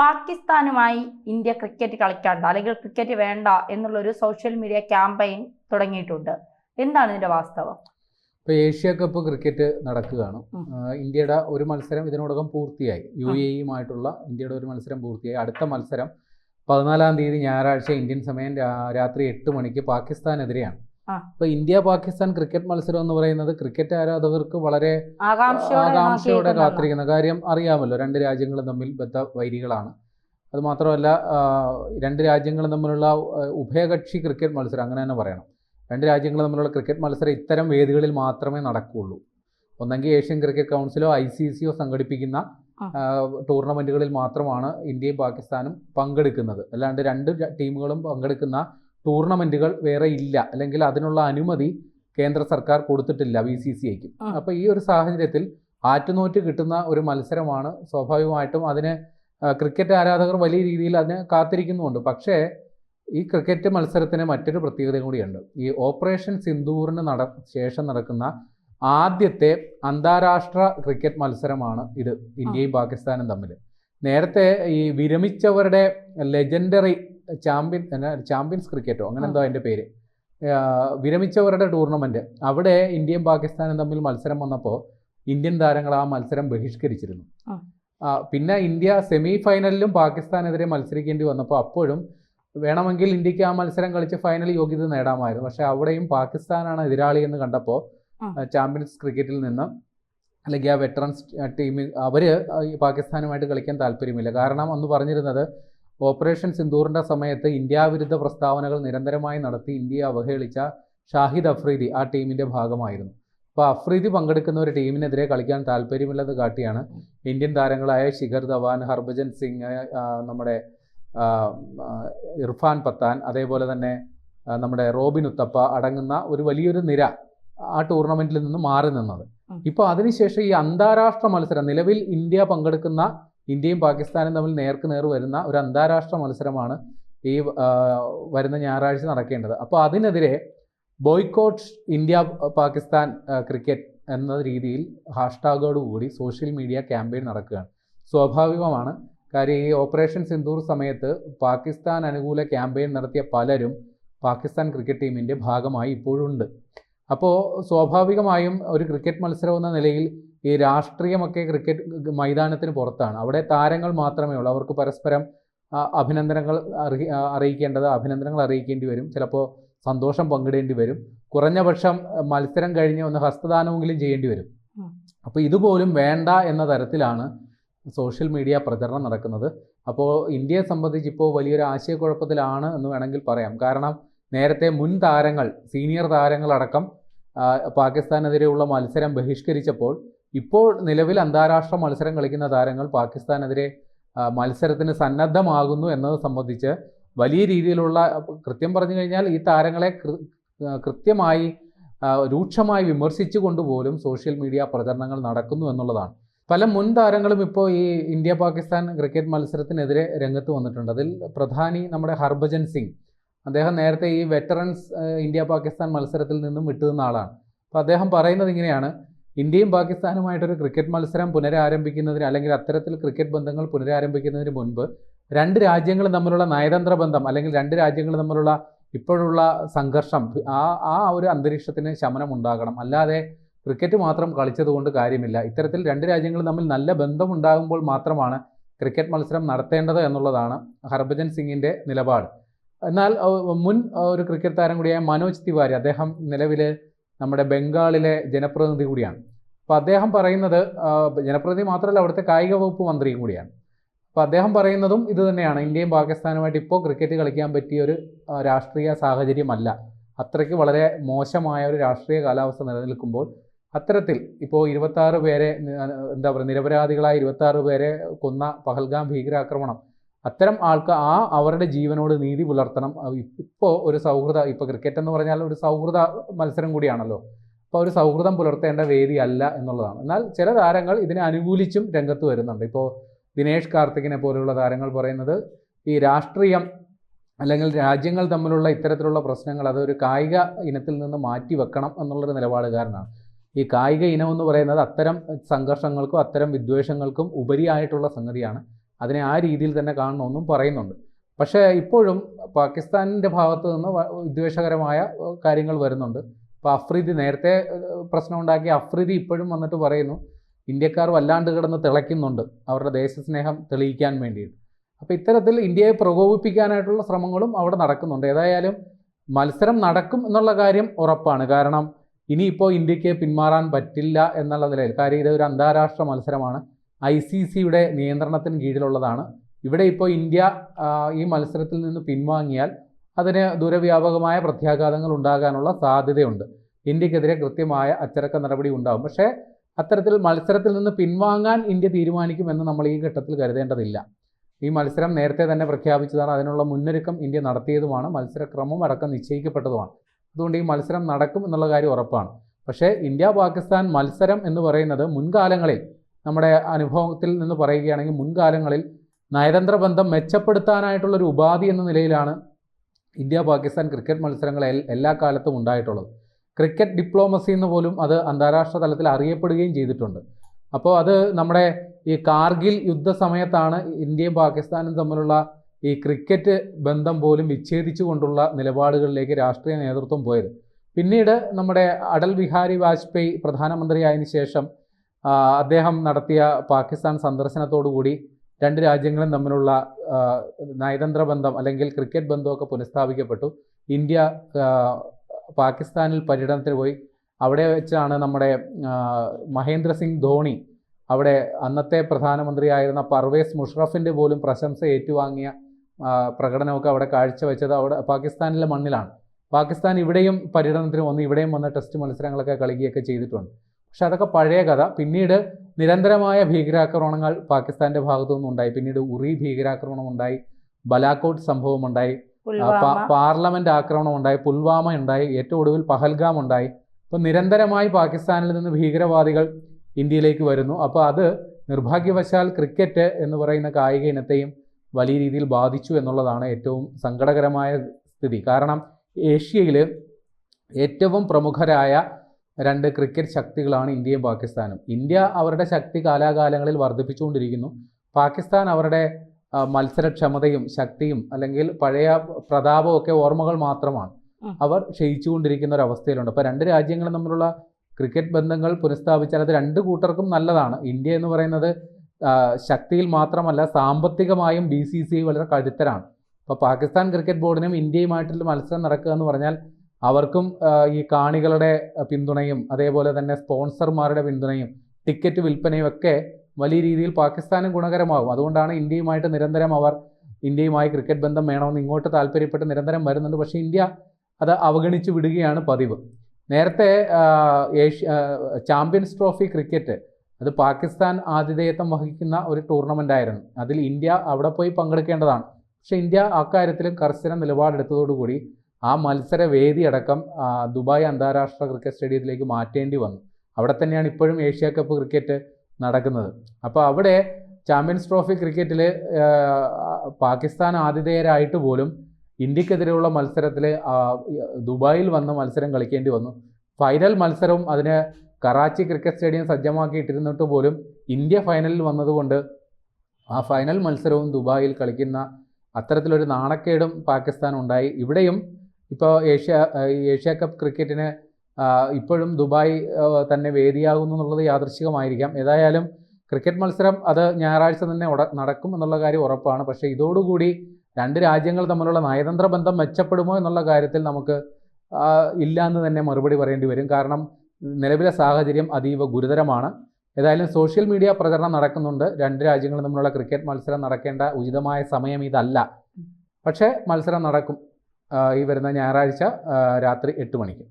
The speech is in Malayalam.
പാകിസ്ഥാനുമായി ഇന്ത്യ ക്രിക്കറ്റ് കളിക്കണ്ട അല്ലെങ്കിൽ ക്രിക്കറ്റ് വേണ്ട എന്നുള്ള ഒരു സോഷ്യൽ മീഡിയ ക്യാമ്പയിൻ തുടങ്ങിയിട്ടുണ്ട്. എന്താണ് ഇതിന്റെ വാസ്തവം? ഇപ്പോൾ ഏഷ്യ കപ്പ് ക്രിക്കറ്റ് നടക്കുകയാണ്. ഇന്ത്യയുടെ ഒരു മത്സരം ഇതിനോടകം പൂർത്തിയായി. യു എ ഇയുമായിട്ടുള്ള ഇന്ത്യയുടെ ഒരു മത്സരം പൂർത്തിയായി. അടുത്ത മത്സരം പതിനാലാം തീയതി ഞായറാഴ്ച ഇന്ത്യൻ സമയം രാത്രി എട്ട് മണിക്ക് പാകിസ്ഥാനെതിരെയാണ്. അപ്പോൾ ഇന്ത്യ പാകിസ്ഥാൻ ക്രിക്കറ്റ് മത്സരം എന്ന് പറയുന്നത് ക്രിക്കറ്റ് ആരാധകർക്ക് വളരെ ആകാംക്ഷയോടെ കാത്തിരിക്കുന്ന കാര്യം അറിയാമല്ലോ. രണ്ട് രാജ്യങ്ങളും തമ്മിൽ ബദ്ധ വൈരികളാണ്. അത് മാത്രമല്ല രണ്ട് രാജ്യങ്ങളും തമ്മിലുള്ള ഉഭയകക്ഷി ക്രിക്കറ്റ് മത്സരം അങ്ങനെ തന്നെ പറയണം. രണ്ട് രാജ്യങ്ങൾ തമ്മിലുള്ള ക്രിക്കറ്റ് മത്സരം ഇത്തരം വേദികളിൽ മാത്രമേ നടക്കുകയുള്ളൂ. ഒന്നെങ്കിൽ ഏഷ്യൻ ക്രിക്കറ്റ് കൗൺസിലോ ഐ സി സിയോ സംഘടിപ്പിക്കുന്ന. ആ, മാത്രമാണ് ഇന്ത്യയും പാകിസ്ഥാനും പങ്കെടുക്കുന്നത്. അല്ലാണ്ട് രണ്ട് ടീമുകളും പങ്കെടുക്കുന്ന ടൂർണമെന്റുകൾ വേറെ ഇല്ല. അല്ലെങ്കിൽ അതിനുള്ള അനുമതി കേന്ദ്ര സർക്കാർ കൊടുത്തിട്ടില്ല ബി സി സി ഐക്ക്. അപ്പൊ അപ്പോൾ ഈ ഒരു സാഹചര്യത്തിൽ ആറ്റുനോറ്റ് കിട്ടുന്ന ഒരു മത്സരമാണ് സ്വാഭാവികമായിട്ടും അതിന് ക്രിക്കറ്റ് ആരാധകർ വലിയ രീതിയിൽ അതിന് കാത്തിരിക്കുന്നുമുണ്ട്. പക്ഷേ ഈ ക്രിക്കറ്റ് മത്സരത്തിന് മറ്റൊരു പ്രത്യേകത കൂടിയുണ്ട്. ഈ ഓപ്പറേഷൻ സിന്ദൂറിന് നട ശേഷം നടക്കുന്ന ആദ്യത്തെ അന്താരാഷ്ട്ര ക്രിക്കറ്റ് മത്സരമാണ് ഇത് ഇന്ത്യയും പാകിസ്ഥാനും തമ്മിൽ നേരത്തെ ഈ വിരമിച്ചവരുടെ ലെജൻഡറി ചാമ്പ്യൻ എന്നാ, ചാമ്പ്യൻസ് ക്രിക്കറ്റോ അങ്ങനെ എന്തോ അതിന്റെ പേര്. വിരമിച്ചവരുടെ ടൂർണമെന്റ് അവിടെ ഇന്ത്യയും പാകിസ്ഥാനും തമ്മിൽ മത്സരം വന്നപ്പോൾ ഇന്ത്യൻ താരങ്ങൾ ആ മത്സരം ബഹിഷ്കരിച്ചിരുന്നു. പിന്നെ ഇന്ത്യ സെമി ഫൈനലിലും പാകിസ്ഥാനെതിരെ മത്സരിക്കേണ്ടി വന്നപ്പോൾ അപ്പോഴും വേണമെങ്കിൽ ഇന്ത്യയ്ക്ക് ആ മത്സരം കളിച്ച് ഫൈനൽ യോഗ്യത നേടാമായിരുന്നു. പക്ഷെ അവിടെയും പാകിസ്ഥാനാണ് എതിരാളി എന്ന് കണ്ടപ്പോൾ ചാമ്പ്യൻസ് ക്രിക്കറ്റിൽ നിന്ന് അല്ലെങ്കിൽ ആ വെറ്ററൻസ് ടീമിൽ അവർ പാകിസ്ഥാനുമായിട്ട് കളിക്കാൻ താല്പര്യമില്ല. കാരണം അന്ന് പറഞ്ഞിരുന്നത് ഓപ്പറേഷൻ സിന്ദൂറിന്റെ സമയത്ത് ഇന്ത്യ വിരുദ്ധ പ്രസ്താവനകൾ നിരന്തരമായി നടത്തി ഇന്ത്യയെ അവഹേളിച്ച ഷാഹിദ് അഫ്രീദി ആ ടീമിന്റെ ഭാഗമായിരുന്നു അപ്പോൾ അഫ്രീദി പങ്കെടുക്കുന്ന ഒരു ടീമിനെതിരെ കളിക്കാൻ താല്പര്യമില്ലെന്ന് കാട്ടിയാണ് ഇന്ത്യൻ താരങ്ങളായ ശിഖർ ധവാൻ ഹർഭജൻ സിംഗ് നമ്മുടെ ഇർഫാൻ പത്താൻ അതേപോലെ തന്നെ നമ്മുടെ റോബിൻ ഉത്തപ്പ അടങ്ങുന്ന ഒരു വലിയൊരു നിര ആ ടൂർണമെന്റിൽ നിന്ന് മാറി നിന്നത്. ഇപ്പോൾ അതിനുശേഷം ഈ അന്താരാഷ്ട്ര മത്സരം നിലവിൽ ഇന്ത്യ പങ്കെടുക്കുന്ന ഇന്ത്യയും പാകിസ്ഥാനും തമ്മിൽ നേർക്ക് നേർ വരുന്ന ഒരു അന്താരാഷ്ട്ര മത്സരമാണ് ഈ വരുന്ന ഞായറാഴ്ച നടക്കേണ്ടത്. അപ്പോൾ അതിനെതിരെ ബോയ്ക്കോട്ട് ഇന്ത്യ പാകിസ്ഥാൻ ക്രിക്കറ്റ് എന്ന രീതിയിൽ ഹാഷ്ടാഗോടുകൂടി സോഷ്യൽ മീഡിയ ക്യാമ്പയിൻ നടക്കുകയാണ്. സ്വാഭാവികമാണ്. കാര്യം ഈ ഓപ്പറേഷൻ സിന്ദൂർ സമയത്ത് പാകിസ്ഥാൻ അനുകൂല ക്യാമ്പയിൻ നടത്തിയ പലരും പാകിസ്ഥാൻ ക്രിക്കറ്റ് ടീമിന്റെ ഭാഗമായി ഇപ്പോഴുണ്ട്. അപ്പോൾ സ്വാഭാവികമായും ഒരു ക്രിക്കറ്റ് മത്സരം എന്ന നിലയിൽ ഈ രാഷ്ട്രീയമൊക്കെ ക്രിക്കറ്റ് മൈതാനത്തിന് പുറത്താണ്. അവിടെ താരങ്ങൾ മാത്രമേ ഉള്ളൂ. അവർക്ക് പരസ്പരം അഭിനന്ദനങ്ങൾ അറി അറിയിക്കേണ്ടത് അഭിനന്ദനങ്ങൾ അറിയിക്കേണ്ടി വരും. ചിലപ്പോൾ സന്തോഷം പങ്കിടേണ്ടി വരും. കുറഞ്ഞ പക്ഷം മത്സരം കഴിഞ്ഞ് ഒന്ന് ഹസ്തദാനമെങ്കിലും ചെയ്യേണ്ടി വരും. അപ്പോൾ ഇതുപോലും വേണ്ട എന്ന തരത്തിലാണ് സോഷ്യൽ മീഡിയ പ്രചരണം നടക്കുന്നത്. അപ്പോൾ ഇന്ത്യയെ സംബന്ധിച്ച് ഇപ്പോൾ വലിയൊരു ആശയക്കുഴപ്പത്തിലാണ് എന്ന് വേണമെങ്കിൽ പറയാം. കാരണം നേരത്തെ മുൻ താരങ്ങൾ സീനിയർ താരങ്ങളടക്കം പാകിസ്ഥാനെതിരെയുള്ള മത്സരം ബഹിഷ്കരിച്ചപ്പോൾ ഇപ്പോൾ നിലവിൽ അന്താരാഷ്ട്ര മത്സരം കളിക്കുന്ന താരങ്ങൾ പാകിസ്ഥാനെതിരെ മത്സരത്തിന് സന്നദ്ധമാകുന്നു എന്നത് സംബന്ധിച്ച് വലിയ രീതിയിലുള്ള കൃത്യം പറഞ്ഞു കഴിഞ്ഞാൽ ഈ താരങ്ങളെ കൃത്യമായി രൂക്ഷമായി വിമർശിച്ചു കൊണ്ടുപോലും സോഷ്യൽ മീഡിയ പ്രചരണങ്ങൾ നടക്കുന്നു എന്നുള്ളതാണ്. പല മുൻ താരങ്ങളും ഇപ്പോൾ ഈ ഇന്ത്യ പാകിസ്ഥാൻ ക്രിക്കറ്റ് മത്സരത്തിനെതിരെ രംഗത്ത് വന്നിട്ടുണ്ട്. അതിൽ പ്രധാനി നമ്മുടെ ഹർഭജൻ സിംഗ്. അദ്ദേഹം നേരത്തെ ഈ വെറ്ററൻസ് ഇന്ത്യ പാകിസ്ഥാൻ മത്സരത്തിൽ നിന്നും വിട്ടുനിന്ന ആളാണ്. അപ്പോൾ അദ്ദേഹം പറയുന്നത് ഇങ്ങനെയാണ്. ഇന്ത്യയും പാകിസ്ഥാനുമായിട്ടൊരു ക്രിക്കറ്റ് മത്സരം പുനരാരംഭിക്കുന്നതിന് അല്ലെങ്കിൽ അത്തരത്തിൽ ക്രിക്കറ്റ് ബന്ധങ്ങൾ പുനരാരംഭിക്കുന്നതിന് മുൻപ് രണ്ട് രാജ്യങ്ങൾ തമ്മിലുള്ള നയതന്ത്ര ബന്ധം അല്ലെങ്കിൽ രണ്ട് രാജ്യങ്ങൾ തമ്മിലുള്ള ഇപ്പോഴുള്ള സംഘർഷം ആ ആ ഒരു അന്തരീക്ഷത്തിന് ശമനം ഉണ്ടാകണം. അല്ലാതെ ക്രിക്കറ്റ് മാത്രം കളിച്ചതുകൊണ്ട് കാര്യമില്ല. ഇത്തരത്തിൽ രണ്ട് രാജ്യങ്ങൾ തമ്മിൽ നല്ല ബന്ധം ഉണ്ടാകുമ്പോൾ മാത്രമാണ് ക്രിക്കറ്റ് മത്സരം നടത്തേണ്ടത് എന്നുള്ളതാണ് ഹർഭജൻ സിംഗിന്റെ നിലപാട്. എന്നാൽ മുൻ ഒരു ക്രിക്കറ്റ് താരം കൂടിയായ മനോജ് തിവാരി അദ്ദേഹം നിലവിൽ നമ്മുടെ ബംഗാളിലെ ജനപ്രതിനിധി കൂടിയാണ്. അപ്പോൾ അദ്ദേഹം പറയുന്നത് ജനപ്രതിനിധി മാത്രമല്ല അവിടുത്തെ കായിക വകുപ്പ് മന്ത്രിയും കൂടിയാണ്. അപ്പോൾ അദ്ദേഹം പറയുന്നതും ഇത് തന്നെയാണ്. ഇന്ത്യയും പാകിസ്ഥാനുമായിട്ട് ഇപ്പോൾ ക്രിക്കറ്റ് കളിക്കാൻ പറ്റിയ ഒരു രാഷ്ട്രീയ സാഹചര്യമല്ല. അത്രയ്ക്ക് വളരെ മോശമായ ഒരു രാഷ്ട്രീയ കാലാവസ്ഥ നിലനിൽക്കുമ്പോൾ അത്തരത്തിൽ ഇപ്പോൾ ഇരുപത്താറ് പേരെ എന്താ പറയുക നിരപരാധികളായ ഇരുപത്താറ് പേരെ കൊന്ന പഹൽഗാം ഭീകരാക്രമണം അത്തരം ആൾക്ക് ആ അവരുടെ ജീവനോട് നീതി പുലർത്തണം. ഇപ്പോൾ ഒരു സൗഹൃദ ഇപ്പോൾ ക്രിക്കറ്റ് എന്ന് പറഞ്ഞാൽ ഒരു സൗഹൃദ മത്സരം കൂടിയാണല്ലോ. അപ്പോൾ ഒരു സൗഹൃദം പുലർത്തേണ്ട വേദി അല്ല എന്നുള്ളതാണ്. എന്നാൽ ചില താരങ്ങൾ ഇതിനെ അനുകൂലിച്ചും രംഗത്ത് വരുന്നുണ്ട്. ഇപ്പോൾ ദിനേഷ് കാർത്തികിനെ പോലെയുള്ള താരങ്ങൾ പറയുന്നത് ഈ രാഷ്ട്രീയം അല്ലെങ്കിൽ രാജ്യങ്ങൾ തമ്മിലുള്ള ഇത്തരത്തിലുള്ള പ്രശ്നങ്ങൾ അതൊരു കായിക ഇനത്തിൽ നിന്ന് മാറ്റി വെക്കണം എന്നുള്ളൊരു നിലപാടുകാരനാണ്. ഈ കായിക ഇനം എന്ന് പറയുന്നത് അത്തരം സംഘർഷങ്ങൾക്കും അത്തരം വിദ്വേഷങ്ങൾക്കും ഉപരിയായിട്ടുള്ള സംഗതിയാണ്. അതിനെ ആ രീതിയിൽ തന്നെ കാണണമെന്നും പറയുന്നുണ്ട്. പക്ഷേ ഇപ്പോഴും പാകിസ്ഥാനിന്റെ ഭാഗത്തു നിന്ന് വിദ്വേഷകരമായ കാര്യങ്ങൾ വരുന്നുണ്ട്. ഇപ്പോൾ അഫ്രീദി നേരത്തെ പ്രശ്നമുണ്ടാക്കിയ അഫ്രീദി ഇപ്പോഴും വന്നിട്ട് പറയുന്നു ഇന്ത്യക്കാർ വല്ലാണ്ട് കിടന്ന് തിളയ്ക്കുന്നുണ്ട് അവരുടെ ദേശസ്നേഹം തെളിയിക്കാൻ വേണ്ടിയിട്ട്. അപ്പോൾ ഇത്തരത്തിൽ ഇന്ത്യയെ പ്രകോപിപ്പിക്കാനായിട്ടുള്ള ശ്രമങ്ങളും അവിടെ നടക്കുന്നുണ്ട്. ഏതായാലും മത്സരം നടക്കും എന്നുള്ള കാര്യം ഉറപ്പാണ്. കാരണം ഇനിയിപ്പോൾ ഇന്ത്യയ്ക്ക് പിന്മാറാൻ പറ്റില്ല എന്നുള്ള നിലയിൽ കാര്യം ഇത് ഒരു അന്താരാഷ്ട്ര മത്സരമാണ്. ഐ സി സിയുടെ നിയന്ത്രണത്തിന് കീഴിലുള്ളതാണ്. ഇവിടെ ഇപ്പോൾ ഇന്ത്യ ഈ മത്സരത്തിൽ നിന്ന് പിൻവാങ്ങിയാൽ അതിന് ദൂരവ്യാപകമായ പ്രത്യാഘാതങ്ങൾ ഉണ്ടാകാനുള്ള സാധ്യതയുണ്ട്. ഇന്ത്യക്കെതിരെ കൃത്യമായ അച്ചടക്ക നടപടി ഉണ്ടാകും പക്ഷേ അത്തരത്തിൽ മത്സരത്തിൽ നിന്ന് പിൻവാങ്ങാൻ ഇന്ത്യ തീരുമാനിക്കുമെന്ന് നമ്മൾ ഈ ഘട്ടത്തിൽ കരുതേണ്ടതില്ല. ഈ മത്സരം നേരത്തെ തന്നെ പ്രഖ്യാപിച്ചതാണ്. അതിനുള്ള മുന്നൊരുക്കം ഇന്ത്യ നടത്തിയതുമാണ്. മത്സരക്രമം അടക്കം നിശ്ചയിക്കപ്പെട്ടതുമാണ്. അതുകൊണ്ട് ഈ മത്സരം നടക്കും എന്നുള്ള കാര്യം ഉറപ്പാണ്. പക്ഷേ ഇന്ത്യ പാകിസ്ഥാൻ മത്സരം എന്ന് പറയുന്നത് മുൻകാലങ്ങളിൽ നമ്മുടെ അനുഭവത്തിൽ നിന്ന് പറയുകയാണെങ്കിൽ മുൻകാലങ്ങളിൽ നയതന്ത്ര ബന്ധം മെച്ചപ്പെടുത്താനായിട്ടുള്ളൊരു ഉപാധി എന്ന നിലയിലാണ് ഇന്ത്യ പാകിസ്ഥാൻ ക്രിക്കറ്റ് മത്സരങ്ങൾ എല്ലാ കാലത്തും ഉണ്ടായിട്ടുള്ളത്. ക്രിക്കറ്റ് ഡിപ്ലോമസി എന്ന് പോലും അത് അന്താരാഷ്ട്ര തലത്തിൽ അറിയപ്പെടുകയും ചെയ്തിട്ടുണ്ട്. അപ്പോൾ അത് നമ്മുടെ ഈ കാർഗിൽ യുദ്ധ സമയത്താണ് ഇന്ത്യയും പാകിസ്ഥാനും തമ്മിലുള്ള ഈ ക്രിക്കറ്റ് ബന്ധം പോലും വിച്ഛേദിച്ചുകൊണ്ടുള്ള നിലപാടുകളിലേക്ക് രാഷ്ട്രീയ നേതൃത്വം പോയത്. പിന്നീട് നമ്മുടെ അടൽ ബിഹാരി വാജ്പേയി പ്രധാനമന്ത്രിയായതിനു ശേഷം അദ്ദേഹം നടത്തിയ പാകിസ്ഥാൻ സന്ദർശനത്തോടുകൂടി രണ്ട് രാജ്യങ്ങളും തമ്മിലുള്ള നയതന്ത്ര ബന്ധം അല്ലെങ്കിൽ ക്രിക്കറ്റ് ബന്ധമൊക്കെ പുനഃസ്ഥാപിക്കപ്പെട്ടു. ഇന്ത്യ പാകിസ്ഥാനിൽ പര്യടനത്തിന് പോയി. അവിടെ വെച്ചാണ് നമ്മുടെ മഹേന്ദ്ര സിംഗ് ധോണി അവിടെ അന്നത്തെ പ്രധാനമന്ത്രിയായിരുന്ന പർവേസ് മുഷറഫിന്റെ പോലും പ്രശംസ ഏറ്റുവാങ്ങിയ പ്രകടനമൊക്കെ അവിടെ കാഴ്ചവെച്ചത് അവിടെ പാകിസ്ഥാനിലെ മണ്ണിലാണ്. പാകിസ്ഥാൻ ഇവിടെയും പര്യടനത്തിന് വന്ന് ഇവിടെയും വന്ന് ടെസ്റ്റ് മത്സരങ്ങളൊക്കെ കളിക്കുകയൊക്കെ ചെയ്തിട്ടുണ്ട്. പക്ഷെ അതൊക്കെ പഴയ കഥ. പിന്നീട് നിരന്തരമായ ഭീകരാക്രമണങ്ങൾ പാകിസ്ഥാന്റെ ഭാഗത്തു നിന്നുണ്ടായി. പിന്നീട് ഉറി ഭീകരാക്രമണം ഉണ്ടായി ബലാക്കോട്ട് സംഭവം ഉണ്ടായി പാർലമെന്റ് ആക്രമണം ഉണ്ടായി പുൽവാമ ഉണ്ടായി ഏറ്റവും ഒടുവിൽ പഹൽഗാം ഉണ്ടായി അപ്പോൾ നിരന്തരമായി പാകിസ്ഥാനിൽ നിന്ന് ഭീകരവാദികൾ ഇന്ത്യയിലേക്ക് വരുന്നു. അപ്പോൾ അത് നിർഭാഗ്യവശാൽ ക്രിക്കറ്റ് എന്ന് പറയുന്ന കായിക ഇനത്തെയും വലിയ രീതിയിൽ ബാധിച്ചു എന്നുള്ളതാണ് ഏറ്റവും സങ്കടകരമായ സ്ഥിതി. കാരണം ഏഷ്യയിൽ ഏറ്റവും പ്രമുഖരായ രണ്ട് ക്രിക്കറ്റ് ശക്തികളാണ് ഇന്ത്യയും പാകിസ്ഥാനും. ഇന്ത്യ അവരുടെ ശക്തി കാലാകാലങ്ങളിൽ വർദ്ധിപ്പിച്ചുകൊണ്ടിരിക്കുന്നു. പാകിസ്ഥാൻ അവരുടെ മത്സരക്ഷമതയും ശക്തിയും അല്ലെങ്കിൽ പഴയ പ്രതാപവും ഒക്കെ ഓർമ്മകൾ മാത്രമാണ്. അവർ ക്ഷയിച്ചുകൊണ്ടിരിക്കുന്ന ഒരു അവസ്ഥയിലുണ്ട്. അപ്പോൾ രണ്ട് രാജ്യങ്ങൾ തമ്മിലുള്ള ക്രിക്കറ്റ് ബന്ധങ്ങൾ പുനഃസ്ഥാപിച്ചാൽ അത് രണ്ട് കൂട്ടർക്കും നല്ലതാണ്. ഇന്ത്യ എന്ന് പറയുന്നത് ശക്തിയിൽ മാത്രമല്ല സാമ്പത്തികമായും ബി സി സി വളരെ കരുത്തരാണ് അപ്പോൾ പാകിസ്ഥാൻ ക്രിക്കറ്റ് ബോർഡിനും ഇന്ത്യയുമായിട്ടുള്ള മത്സരം നടക്കുക എന്ന് പറഞ്ഞാൽ അവർക്കും ഈ കാണികളുടെ പിന്തുണയും അതേപോലെ തന്നെ സ്പോൺസർമാരുടെ പിന്തുണയും ടിക്കറ്റ് വിൽപ്പനയും ഒക്കെ വലിയ രീതിയിൽ പാകിസ്ഥാനും ഗുണകരമാകും. അതുകൊണ്ടാണ് ഇന്ത്യയുമായിട്ട് നിരന്തരം അവർ ഇന്ത്യയുമായി ക്രിക്കറ്റ് ബന്ധം വേണമെന്ന് ഇങ്ങോട്ട് താല്പര്യപ്പെട്ട് നിരന്തരം വരുന്നുണ്ട്. പക്ഷേ ഇന്ത്യ അത് അവഗണിച്ച് വിടുകയാണ് പതിവ്. നേരത്തെ ഏഷ്യ ചാമ്പ്യൻസ് ട്രോഫി ക്രിക്കറ്റ് അത് പാകിസ്ഥാൻ ആതിഥേയത്വം വഹിക്കുന്ന ഒരു ടൂർണമെന്റ് ആയിരുന്നു. അതിൽ ഇന്ത്യ അവിടെ പോയി പങ്കെടുക്കേണ്ടതാണ്. പക്ഷേ ഇന്ത്യ അക്കാര്യത്തിലും കർശന നിലപാടെടുത്തതോടുകൂടി ആ മത്സര വേദി അടക്കം ദുബായ് അന്താരാഷ്ട്ര ക്രിക്കറ്റ് സ്റ്റേഡിയത്തിലേക്ക് മാറ്റേണ്ടി വന്നു. അവിടെ തന്നെയാണ് ഇപ്പോഴും ഏഷ്യ കപ്പ് ക്രിക്കറ്റ് നടക്കുന്നത്. അപ്പോൾ അവിടെ ചാമ്പ്യൻസ് ട്രോഫി ക്രിക്കറ്റിൽ പാകിസ്ഥാൻ ആതിഥേയരായിട്ട് പോലും ഇന്ത്യക്കെതിരെയുള്ള മത്സരത്തിൽ ദുബായിൽ വന്ന് മത്സരം കളിക്കേണ്ടി വന്നു. ഫൈനൽ മത്സരവും അതിന് കറാച്ചി ക്രിക്കറ്റ് സ്റ്റേഡിയം സജ്ജമാക്കിയിട്ടിരുന്നിട്ട് പോലും ഇന്ത്യ ഫൈനലിൽ വന്നതുകൊണ്ട് ആ ഫൈനൽ മത്സരവും ദുബായിൽ കളിക്കുന്ന അത്തരത്തിലൊരു നാണക്കേടും പാകിസ്ഥാൻ ഉണ്ടായി. ഇവിടെയും ഇപ്പോൾ ഏഷ്യ ഏഷ്യ കപ്പ് ക്രിക്കറ്റിന് ഇപ്പോഴും ദുബായ് തന്നെ വേദിയാകുന്നു എന്നുള്ളത് യാദൃശികമായിരിക്കാം. ഏതായാലും ക്രിക്കറ്റ് മത്സരം അത് ഞായറാഴ്ച തന്നെ നടക്കും എന്നുള്ള കാര്യം ഉറപ്പാണ്. പക്ഷേ ഇതോടുകൂടി രണ്ട് രാജ്യങ്ങൾ തമ്മിലുള്ള നയതന്ത്ര ബന്ധം മെച്ചപ്പെടുമോ എന്നുള്ള കാര്യത്തിൽ നമുക്ക് ഇല്ല എന്ന് തന്നെ മറുപടി പറയേണ്ടി വരും. കാരണം നിലവിലെ സാഹചര്യം അതീവ ഗുരുതരമാണ്. ഏതായാലും സോഷ്യൽ മീഡിയ പ്രചരണം നടക്കുന്നുണ്ട്. രണ്ട് രാജ്യങ്ങൾ തമ്മിലുള്ള ക്രിക്കറ്റ് മത്സരം നടക്കേണ്ട ഉചിതമായ സമയം ഇതല്ല. പക്ഷേ മത്സരം നടക്കും. ഈ വരുന്ന ഞായറാഴ്ച രാത്രി എട്ട് മണിക്ക്.